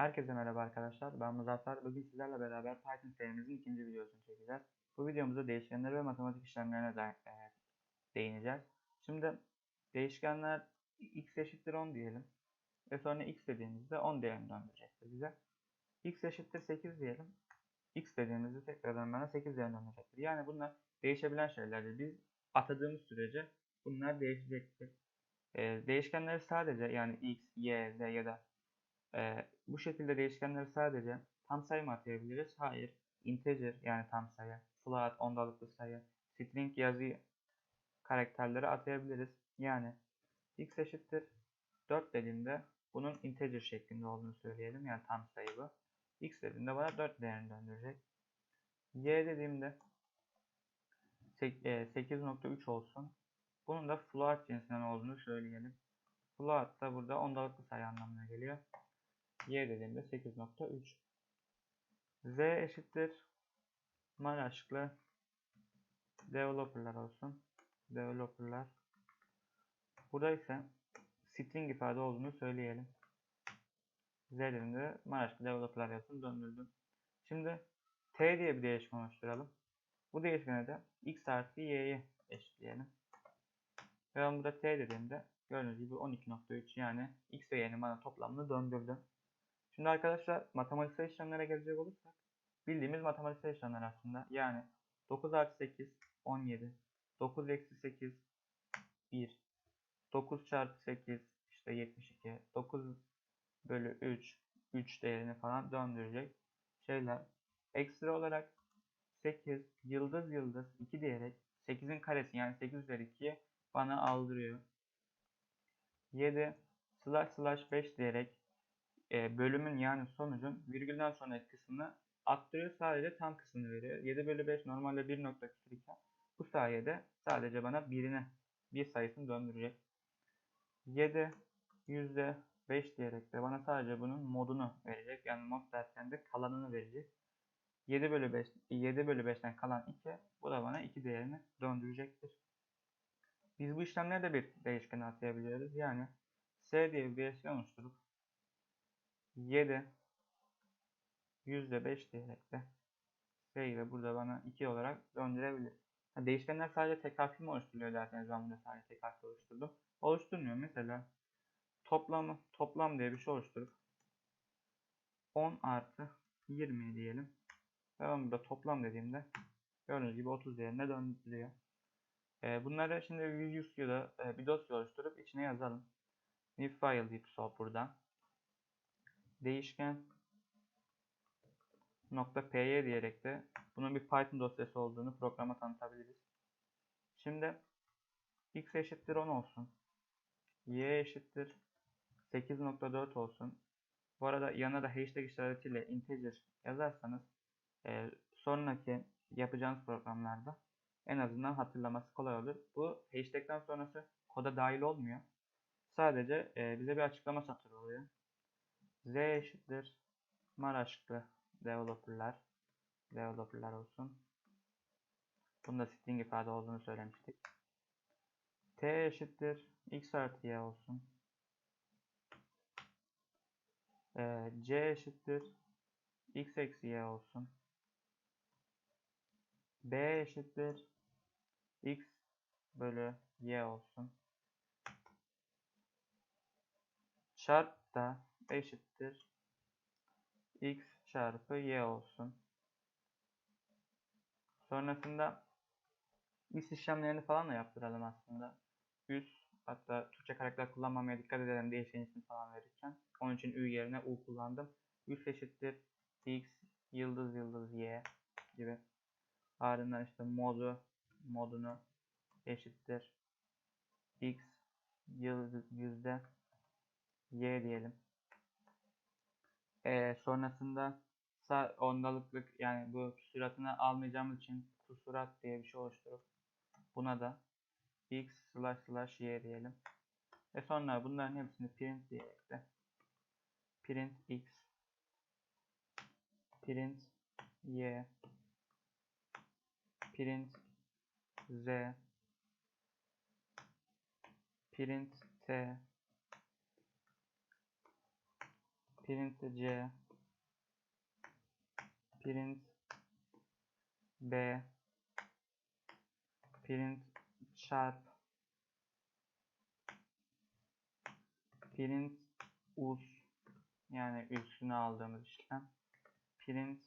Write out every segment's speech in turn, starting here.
Herkese merhaba arkadaşlar. Ben Muzaffer. Bugün sizlerle beraber Python serimizin ikinci videosunu çekeceğiz. Bu videomuzda değişkenler ve matematik işlemlerine de, e, değineceğiz. Şimdi değişkenler x eşittir 10 diyelim. Ve sonra x dediğimizde 10 değerini döndürecektir bize. x eşittir 8 diyelim. x dediğimizde tekrardan bana 8 değerini döndürecektir. Yani bunlar değişebilen şeylerdir. Biz atadığımız sürece bunlar değişecektir. E, değişkenleri sadece yani x, y, z ya da ee, bu şekilde değişkenleri sadece tam sayı mı atayabiliriz? Hayır. Integer yani tam sayı, float ondalıklı sayı, string yazı karakterleri atayabiliriz. Yani x eşittir 4 dediğimde bunun integer şeklinde olduğunu söyleyelim. Yani tam sayı bu. x dediğimde bana 4 değerini döndürecek. y dediğimde 8.3 e, olsun. Bunun da float cinsinden olduğunu söyleyelim. Float da burada ondalıklı sayı anlamına geliyor y dediğimde 8.3 z eşittir Maraşlı developerlar olsun. Developerlar. Burada ise string ifade olduğunu söyleyelim. Z dediğimde Maraşlı developerlar yazın döndürdüm. Şimdi t diye bir değişken oluşturalım. Bu değişkene de x artı y'yi eşitleyelim. Ve ben burada t dediğimde gördüğünüz gibi 12.3 yani x ve y'nin bana toplamını döndürdüm. Şimdi arkadaşlar matematiksel işlemlere gelecek olursak bildiğimiz matematiksel işlemler aslında. Yani 9 artı 8 17 9 eksi 8 1 9 çarpı 8 işte 72 9 bölü 3 3 değerini falan döndürecek şeyler. Ekstra olarak 8 yıldız yıldız 2 diyerek 8'in karesi yani 8 üzeri 2 bana aldırıyor. 7 slash slash 5 diyerek e, bölümün yani sonucun virgülden sonraki kısmını attırıyor. Sadece tam kısmını veriyor. 7 bölü 5 normalde 1 nokta iken bu sayede sadece bana birine bir sayısını döndürecek. 7 yüzde 5 diyerek de bana sadece bunun modunu verecek. Yani mod derken de kalanını verecek. 7 bölü 5 7 bölü 5'ten kalan 2 bu da bana 2 değerini döndürecektir. Biz bu işlemlerde bir değişken atayabiliyoruz. Yani S diye bir değişken oluşturup 7 %5 diyerek de S'yi burada bana 2 olarak döndürebilir. Yani değişkenler sadece tek harfli mi oluşturuyor derseniz ben burada sadece tek harfli oluşturdum. Oluşturmuyor. Mesela toplamı toplam diye bir şey oluşturup 10 artı 20 diyelim. Ben burada toplam dediğimde gördüğünüz gibi 30 değerine döndürüyor. Ee, bunları şimdi e, bir dosya oluşturup içine yazalım. New file deyip sol buradan değişken nokta py diyerek de bunun bir Python dosyası olduğunu programa tanıtabiliriz. Şimdi x eşittir 10 olsun. y eşittir 8.4 olsun. Bu arada yanına da hashtag işaretiyle integer yazarsanız e, sonraki yapacağınız programlarda en azından hatırlaması kolay olur. Bu hashtag'ten sonrası koda dahil olmuyor. Sadece e, bize bir açıklama satırı oluyor. Z eşittir Maraşlı developerlar developerlar olsun. Bunda string ifade olduğunu söylemiştik. T eşittir x artı y olsun. Ee, C eşittir x eksi y olsun. B eşittir x bölü y olsun. Şart da eşittir x çarpı y olsun. Sonrasında üst işlemlerini falan da yaptıralım aslında. Üst hatta Türkçe karakter kullanmamaya dikkat edelim değişen isim falan verirken. Onun için ü yerine u kullandım. Üst eşittir x yıldız yıldız y gibi. Ardından işte modu modunu eşittir x yıldız yüzde y diyelim. E, sonrasında ondalıklık yani bu küsuratını almayacağımız için kusurat diye bir şey oluşturup buna da x slash slash y diyelim. Ve sonra bunların hepsini print diyerek de print x. Print y. Print z. Print t print c. Print b. Print çarp print us. Yani üstüne aldığımız işlem. Print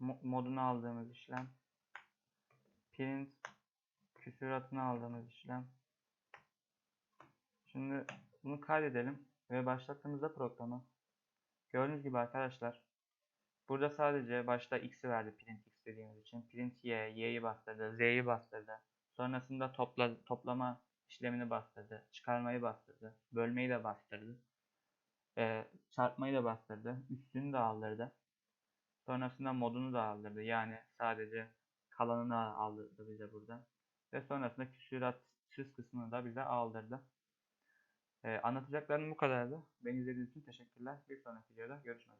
mo- modunu aldığımız işlem. Print küsuratını aldığımız işlem. Şimdi bunu kaydedelim ve başlattığımızda programı. Gördüğünüz gibi arkadaşlar burada sadece başta x'i verdi print x dediğimiz için. Print y y'yi bastırdı z'yi bastırdı. Sonrasında topla, toplama işlemini bastırdı çıkarmayı bastırdı bölmeyi de bastırdı. Ee, çarpmayı da bastırdı üstünü de aldırdı. Sonrasında modunu da aldırdı. Yani sadece kalanını aldırdı bize burada. Ve sonrasında küsuratsız kısmını da bize aldırdı ee, anlatacaklarım bu kadardı. Beni izlediğiniz için teşekkürler. Bir sonraki videoda görüşmek üzere.